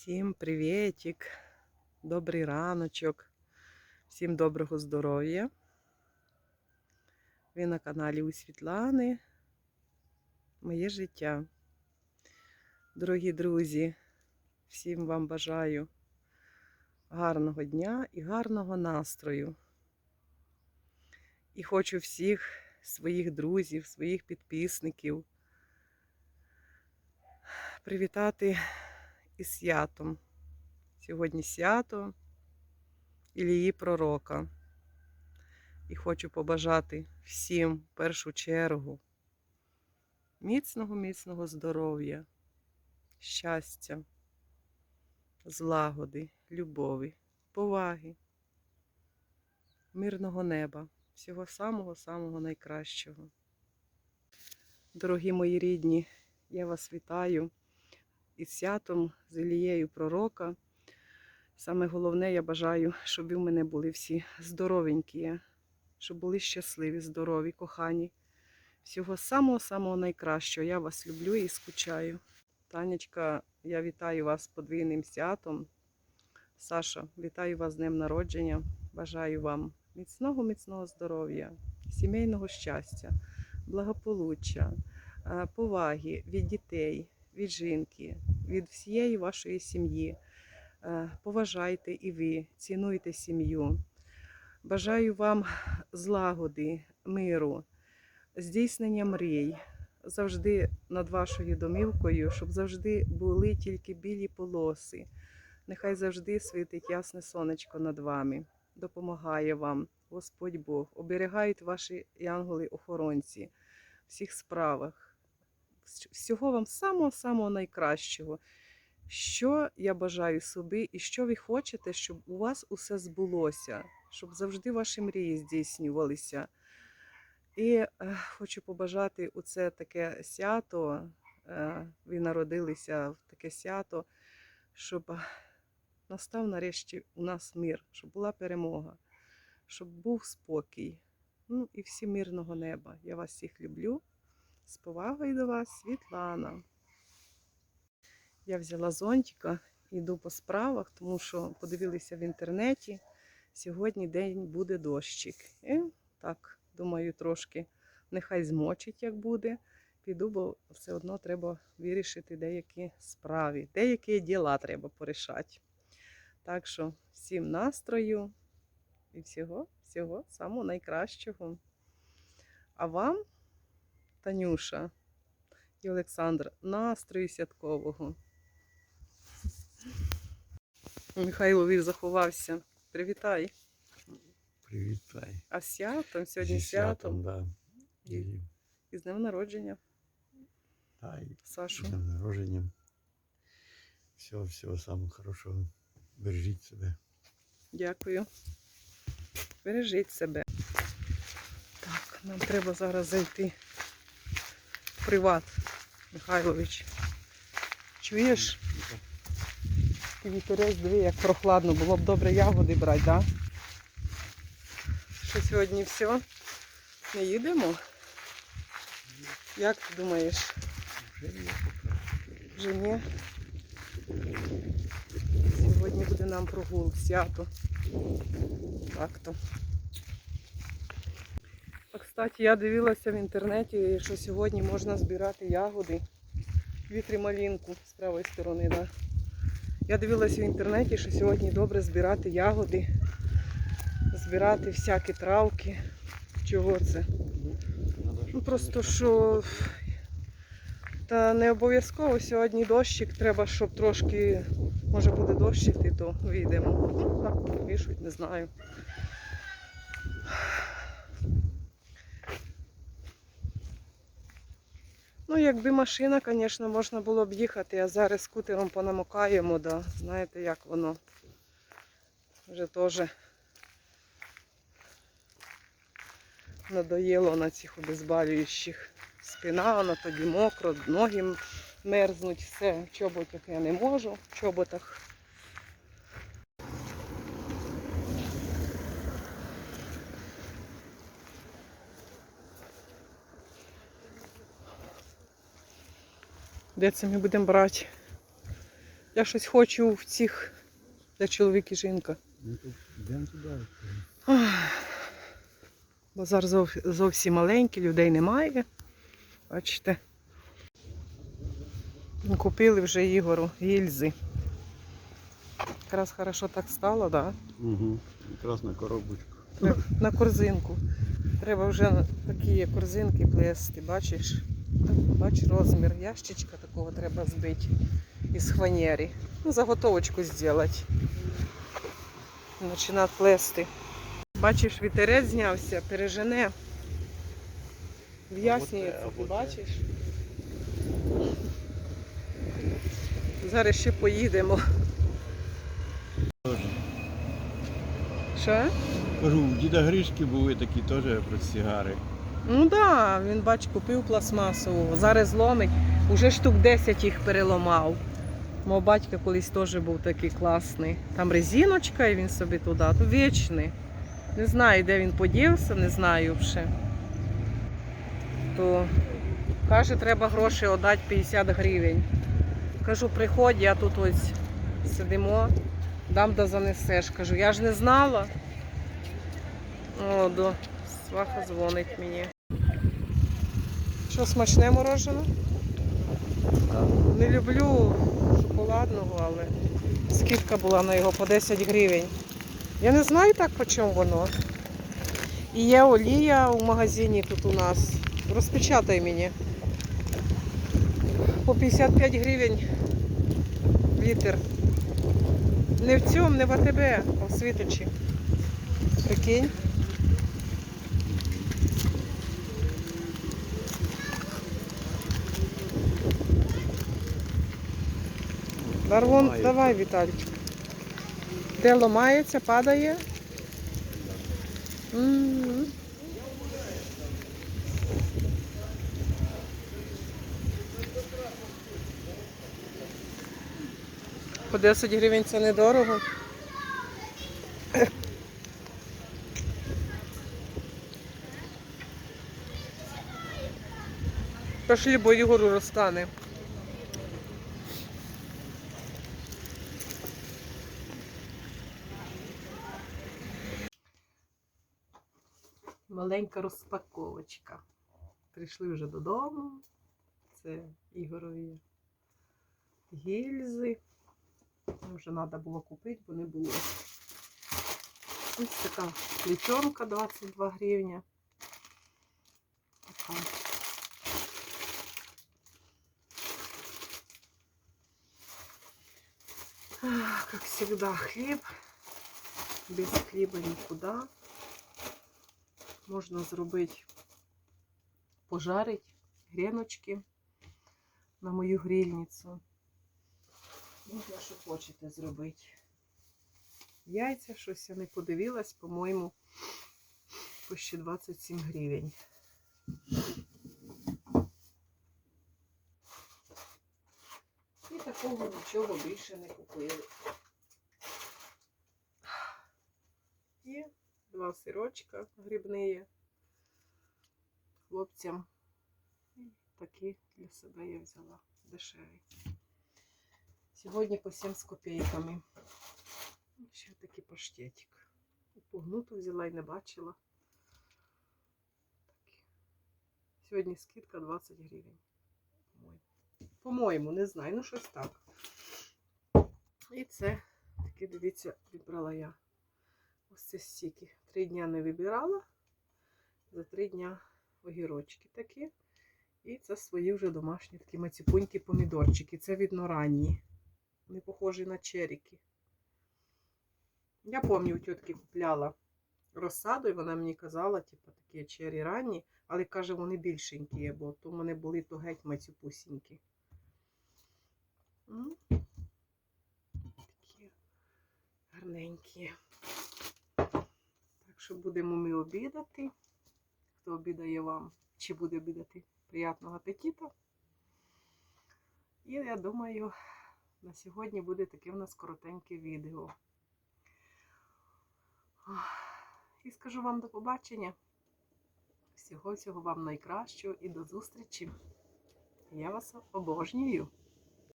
Всім привітик, добрий раночок, всім доброго здоров'я. Ви на каналі у Світлани. Моє життя. Дорогі друзі, всім вам бажаю гарного дня і гарного настрою. І хочу всіх своїх друзів, своїх підписників привітати із святом. Сьогодні свято Ілії Пророка. І хочу побажати всім в першу чергу міцного, міцного здоров'я, щастя, злагоди, любові, поваги, мирного неба, всього самого-самого найкращого. Дорогі мої рідні, я вас вітаю із святом, з Ілією Пророка. Саме головне, я бажаю, щоб ви в мене були всі здоровенькі, щоб були щасливі, здорові, кохані. Всього самого-самого найкращого. Я вас люблю і скучаю. Танечка, я вітаю вас з подвійним святом. Саша, вітаю вас з днем народження. Бажаю вам міцного, міцного здоров'я, сімейного щастя, благополуччя, е, поваги від дітей, від жінки, від всієї вашої сім'ї. Е, Поважайте і ви, цінуйте сім'ю. Бажаю вам злагоди, миру, здійснення мрій, завжди над вашою домівкою, щоб завжди були тільки білі полоси. Нехай завжди світить ясне сонечко над вами, допомагає вам Господь Бог, оберігають ваші янголи-охоронці в всіх справах. Всього вам самого-самого найкращого. Що я бажаю собі і що ви хочете, щоб у вас усе збулося, щоб завжди ваші мрії здійснювалися. І е, хочу побажати у це таке свято, е, ви народилися в таке свято, щоб настав нарешті у нас мир, щоб була перемога, щоб був спокій. Ну і всі мирного неба. Я вас всіх люблю. З повагою до вас, Світлана. Я взяла зонтика, йду по справах, тому що подивилися в інтернеті. Сьогодні день буде дощик. І так, думаю, трошки нехай змочить, як буде. Піду, бо все одно треба вирішити деякі справи, деякі діла треба порішати. Так що всім настрою і всього, всього самого найкращого. А вам, Танюша і Олександр, настрою святкового. Михайлові заховався. Привітай. Привітай. А святом, сьогодні Зі святом. да. І- І, з днем народження, та, і Сашу. з днем народженням. Всього, всього самого хорошого. Бережіть себе. Дякую. Бережіть себе. Так, нам треба зараз зайти приват, Михайлович. Чуєш? Вітерець, диви, як прохладно, було б добре ягоди брати, так? Да? Що сьогодні все? Не їдемо? Як ти думаєш? Вже ні? Сьогодні буде нам прогул, свято. Так то. Кстати, я дивилася в інтернеті, що сьогодні можна збирати ягоди. Вітрі малинку з правої сторони, Да. Я дивилася в інтернеті, що сьогодні добре збирати ягоди, збирати всякі травки. Чого це? Ну просто що та не обов'язково сьогодні дощик, треба, щоб трошки, може буде дощ іти, то вийдемо. Так пишуть, не знаю. Якби машина, звісно, можна було б їхати, а зараз скутером понамокаємо, да. знаєте, як воно вже теж надоїло на цих обезболюючих. Спина, вона тоді мокро, ноги мерзнуть, все. В чоботях я не можу, в чоботах. Де це ми будемо брати? Я щось хочу в цих для чоловік і жінка. Ну, йдемо туди. Базар зов- зовсім маленький, людей немає. Бачите. Купили вже Ігору гільзи. Якраз хорошо так стало, так? Да? Угу. Якраз на коробочку. Треб- На корзинку. Треба вже такі корзинки плести, бачиш? Бач розмір. Ящичка такого треба збити із хванєрі. Ну, заготовочку зробити. Починати плести. Бачиш, вітерець знявся, пережене. В'яснюється, ти бачиш? Зараз ще поїдемо. Що? Кажу, у діда Гришки були такі теж портсигари. Ну так, да, він бач, купив пластмасову, зараз ломить. Уже штук 10 їх переламав. Мого батька колись теж був такий класний. Там резиночка, і він собі туди. То вічний. Не знаю, де він подівся, не знаю вже. То каже, треба гроші віддати 50 гривень. Кажу, приходь, я тут ось сидимо, дам да занесеш. Кажу, я ж не знала. О, до сваха дзвонить мені. Що смачне морожене? Не люблю шоколадного, але скидка була на його по 10 гривень. Я не знаю так, по чому воно. І є олія у магазині тут у нас. Розпечатай мені. По 55 гривень літр. Не в цьому, не в АТБ, а в Світочі. Прикинь. Ламається. давай, Віталічик. Де ламається, падає. М. По 10 гривень це недорого. Пошли, бо Ігору розтане. Маленька розпаковочка. Прийшли вже додому. Це Ігорові гільзи. Вже треба було купити, бо не було. Ось така плечонка 22 гривня. Така. Как всегда, хліб. Без хліба нікуди. Можна зробити, пожарити гріночки на мою грильницю. Можна, що хочете зробити. Яйця, щось я не подивилась, по-моєму, по ще 27 гривень. І такого нічого більше не купили. Є два сирочка грибні. Хлопцям. Такі для себе я взяла дешеві. Сьогодні по 7 з копійками. Ще такий паштетик. Погнуту взяла і не бачила. Такі. Сьогодні скидка 20 гривень. По-моєму. Не знаю, ну щось так. І це таке, дивіться, вибрала я. Ось це стільки. Три дня не вибирала. За три дня огірочки такі. І це свої вже домашні такі мацюпунькі помідорчики. Це видно ранні. Вони похожі на черіки. Я пам'ятаю, у тітки купляла розсаду, і вона мені казала, типу, такі чері ранні, але каже, вони більшенькі, бо то вони були то геть мацюпусінькі. Такі гарненькі. Що будемо ми обідати. Хто обідає вам, чи буде обідати, приятного апетиту. І я думаю, на сьогодні буде таке в нас коротеньке відео. І скажу вам до побачення. Всього всього вам найкращого і до зустрічі. Я вас обожнюю.